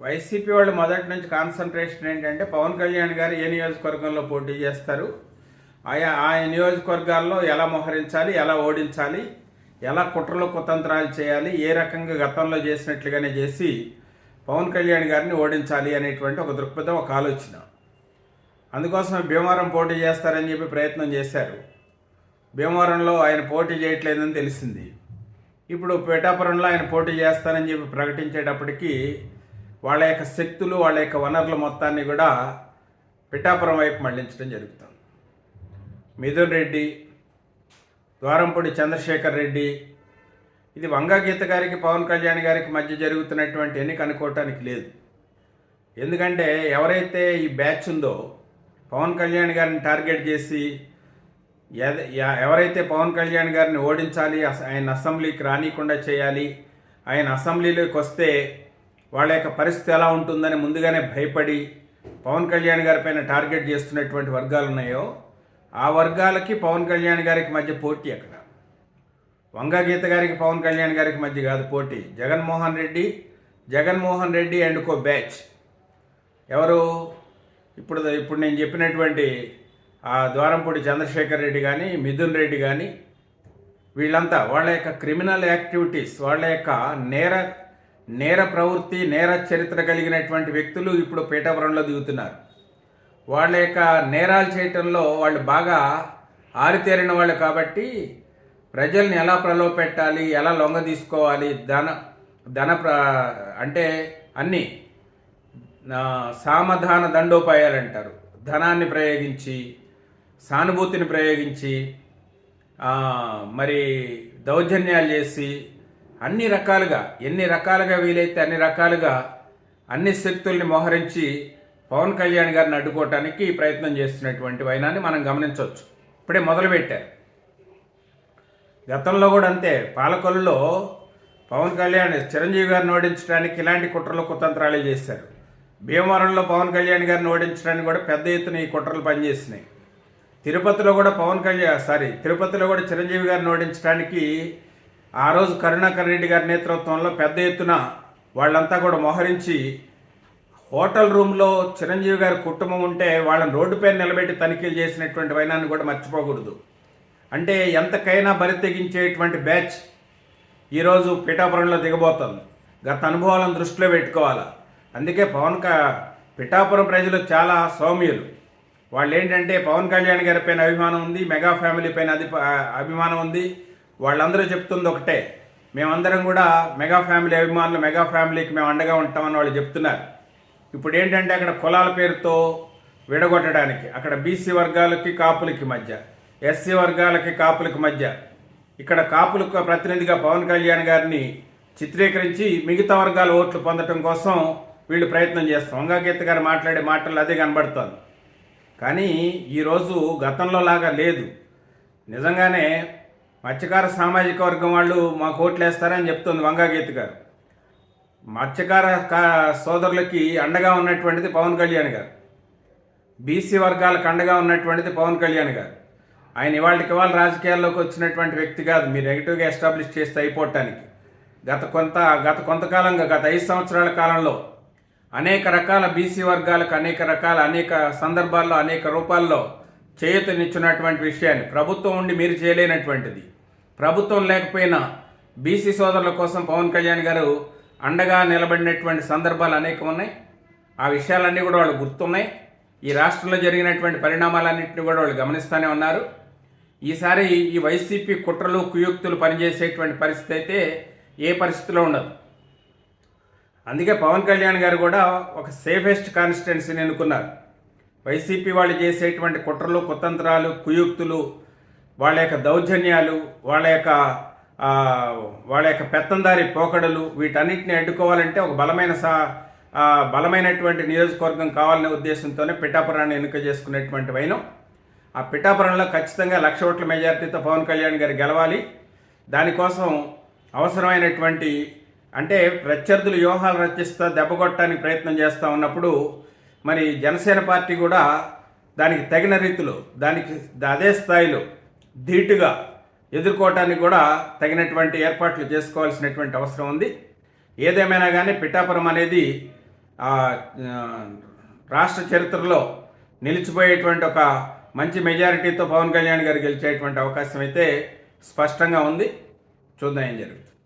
YCP వాళ్ళు మొదటి నుంచి కాన్సన్ట్రేషన్ ఏంటంటే పవన్ కళ్యాణ్ గారు ఏ నియోజకవర్గంలో పోటీ చేస్తారు? ఆయా ఆ నియోజకవర్గాల్లో ఎలా మోహరించాలి? ఎలా ఓడించాలి? ఎలా కుట్రలు కుతంత్రాలు చేయాలి? ఏ రకంగా గతంలో చేసినట్లుగానే చేసి పవన్ కళ్యాణ్ గారిని ఓడించాలి అనేటువంటి ఒక దృక్పథం ఒక ఆలోచన. అందుకోసం భీమవరం పోటీ చేస్తారని చెప్పి ప్రయత్నం చేశారు. భీమవరంలో ఆయన పోటీ చేయట్లేదని తెలిసింది. ఇప్పుడు పిఠాపురంలో ఆయన పోటీ చేస్తానని చెప్పి ప్రకటించేటప్పటికీ వాళ్ళ యొక్క శక్తులు వాళ్ళ యొక్క వనరుల మొత్తాన్ని కూడా పిఠాపురం వైపు మళ్ళించడం జరుగుతుంది. మిథున్ రెడ్డి ద్వారంపూడి చంద్రశేఖర్ రెడ్డి ఇది వంగగీత గారికి పవన్ కళ్యాణ్ గారికి మధ్య జరుగుతున్నటువంటి ఎన్నిక అనుకోవటానికి లేదు. ఎందుకంటే ఎవరైతే ఈ బ్యాచ్ ఉందో పవన్ కళ్యాణ్ గారిని టార్గెట్ చేసి ఎవరైతే పవన్ కళ్యాణ్ గారిని ఓడించాలి అస- ఆయన అసెంబ్లీకి రానియకుండా చేయాలి ఆయన అసెంబ్లీలోకి వస్తే వాళ్ళ యొక్క పరిస్థితి ఎలా ఉంటుందని ముందుగానే భయపడి పవన్ కళ్యాణ్ గారి పైన టార్గెట్ చేస్తున్నటువంటి వర్గాలు ఉన్నాయో ఆ వర్గాలకి పవన్ కళ్యాణ్ గారికి మధ్య పోటీ అక్కడ వంగగీత గారికి పవన్ కళ్యాణ్ గారికి మధ్య కాదు పోటీ. Jaganmohan Reddy Jaganmohan Reddy and co batch. ఎవరు? ఇప్పుడు ఇప్పుడు నేను చెప్పినటువంటి ఆ ద్వారంపూడి చంద్రశేఖర్ రెడ్డి కానీ మిథున్ రెడ్డి కానీ వీళ్ళంతా వాళ్ళ యొక్క క్రిమినల్ యాక్టివిటీస్ వాళ్ళ యొక్క నేర నేర ప్రవృత్తి నేర చరిత్ర కలిగినటువంటి వ్యక్తులు ఇప్పుడు పీఠాపురంలో దిగుతున్నారు. వాళ్ళ యొక్క నేరాలు చేయటంలో వాళ్ళు బాగా ఆరితేరిన వాళ్ళు కాబట్టి ప్రజల్ని ఎలా ప్రలోభపెట్టాలి ఎలా లొంగ తీసుకోవాలి ధన ధన ప్ర అంటే అన్నీ సామధాన దండోపాయాలు అంటారు ధనాన్ని ప్రయోగించి సానుభూతిని ప్రయోగించి మరి దౌర్జన్యాలు చేసి అన్ని రకాలుగా ఎన్ని రకాలుగా వీలైతే అన్ని రకాలుగా అన్ని శక్తుల్ని మోహరించి పవన్ కళ్యాణ్ గారిని అడ్డుకోవటానికి ప్రయత్నం చేస్తున్నటువంటి వైనాన్ని మనం గమనించవచ్చు. ఇప్పుడే మొదలుపెట్టారు. గతంలో కూడా అంతే పాలకొల్లులో పవన్ కళ్యాణ్ చిరంజీవి గారిని ఓడించడానికి ఇలాంటి కుట్రలు కుతంత్రాలు చేశారు. భీమవరంలో పవన్ కళ్యాణ్ గారిని ఓడించడానికి కూడా పెద్ద ఎత్తున ఈ కుట్రలు పనిచేసినాయి. తిరుపతిలో కూడా పవన్ కళ్యాణ్ సారీ తిరుపతిలో కూడా చిరంజీవి గారిని ఓడించడానికి ఆ రోజు కరుణాకర్ రెడ్డి గారి నేతృత్వంలో పెద్ద ఎత్తున వాళ్ళంతా కూడా మోహరించి హోటల్ రూమ్లో చిరంజీవి గారి కుటుంబం ఉంటే వాళ్ళని రోడ్డుపై నిలబెట్టి తనిఖీలు చేసినటువంటి వైనాన్ని కూడా మర్చిపోకూడదు. అంటే ఎంతకైనా బరి తెగించేటువంటి బ్యాచ్ ఈరోజు పిఠాపురంలో దిగబోతుంది. గత అనుభవాలను దృష్టిలో పెట్టుకోవాలి? అందుకే పవన్ క పిఠాపురం ప్రజలు చాలా సౌమ్యులు. వాళ్ళు ఏంటంటే పవన్ కళ్యాణ్ గారి పైన అభిమానం ఉంది మెగా ఫ్యామిలీ పైన అది అభిమానం ఉంది. వాళ్ళందరూ చెప్తుంది ఒకటే. మేమందరం కూడా మెగా ఫ్యామిలీ అభిమానులు మెగా ఫ్యామిలీకి మేము అండగా ఉంటామని వాళ్ళు చెప్తున్నారు. ఇప్పుడు ఏంటంటే అక్కడ కులాల పేరుతో విడగొట్టడానికి అక్కడ బీసీ వర్గాలకి కాపులకి మధ్య ఎస్సీ వర్గాలకి కాపులకి మధ్య ఇక్కడ కాపులకు ప్రతినిధిగా పవన్ కళ్యాణ్ గారిని చిత్రీకరించి మిగతా వర్గాల ఓట్లు పొందటం కోసం వీళ్ళు ప్రయత్నం చేస్తాం వంగాగీత గారు మాట్లాడే మాటలు అదే కనబడుతోంది. కానీ ఈరోజు గతంలో లాగా లేదు. నిజంగానే మత్స్యకార సామాజిక వర్గం వాళ్ళు మాకు ఓట్లేస్తారని చెప్తుంది వంగాగీత గారు. మత్స్యకార కా- సోదరులకి అండగా ఉన్నటువంటిది పవన్ కళ్యాణ్ గారు. బీసీ వర్గాలకు అండగా ఉన్నటువంటిది పవన్ కళ్యాణ్ గారు. ఆయన ఇవాళకి ఇవాళ రాజకీయాల్లోకి వచ్చినటువంటి వ్యక్తి కాదు. మీరు నెగిటివ్గా ఎస్టాబ్లిష్ చేస్తే అయిపోవటానికి. గత కొంత గత కొంతకాలంగా గత ఐదు సంవత్సరాల కాలంలో అనేక రకాల బీసీ వర్గాలకు అనేక రకాల అనేక సందర్భాల్లో అనేక రూపాల్లో చేయూతనిచ్చినటువంటి విషయాన్ని ప్రభుత్వం ఉండి మీరు చేయలేనటువంటిది. ప్రభుత్వం లేకపోయినా బీసీ సోదరుల కోసం పవన్ కళ్యాణ్ గారు అండగా నిలబడినటువంటి సందర్భాలు అనేకం ఉన్నాయి. ఆ విషయాలన్నీ కూడా వాళ్ళు గుర్తున్నాయి. ఈ రాష్ట్రంలో జరిగినటువంటి పరిణామాలన్నింటినీ కూడా వాళ్ళు గమనిస్తూనే ఉన్నారు. ఈసారి ఈ వైసీపీ కుట్రలు కుయుక్తులు పనిచేసేటువంటి పరిస్థితి అయితే ఏ పరిస్థితిలో ఉండదు. అందుకే పవన్ కళ్యాణ్ గారు కూడా ఒక సేఫెస్ట్ కాన్స్టిట్యున్సీని ఎన్నుకున్నారు. వైసీపీ వాళ్ళు చేసేటువంటి కుట్రలు కుతంత్రాలు కుయుక్తులు వాళ్ళ యొక్క దౌర్జన్యాలు వాళ్ళ యొక్క వాళ్ళ యొక్క పెత్తందారి పోకడలు వీటన్నిటిని అడ్డుకోవాలంటే ఒక బలమైన సా బలమైనటువంటి నియోజకవర్గం కావాలనే ఉద్దేశంతోనే పిఠాపురాన్ని ఎన్నిక చేసుకునేటువంటి వైనం. ఆ పిఠాపురంలో ఖచ్చితంగా లక్ష ఓట్ల మెజార్టీతో పవన్ కళ్యాణ్ గారు గెలవాలి. దానికోసం అవసరమైనటువంటి అంటే ప్రత్యర్థులు వ్యూహాలు రచిస్తా దెబ్బకొట్టడానికి ప్రయత్నం చేస్తూ ఉన్నప్పుడు మరి జనసేన పార్టీ కూడా దానికి తగిన రీతిలో దానికి అదే స్థాయిలో ధీటుగా ఎదుర్కోవటానికి కూడా తగినటువంటి ఏర్పాట్లు చేసుకోవాల్సినటువంటి అవసరం ఉంది. ఏదేమైనా కానీ పిఠాపురం అనేది రాష్ట్ర చరిత్రలో నిలిచిపోయేటువంటి ఒక మంచి మెజారిటీతో పవన్ కళ్యాణ్ గారు గెలిచేటువంటి అవకాశం అయితే స్పష్టంగా ఉంది. చూద్దాం ఏం జరుగుతుంది.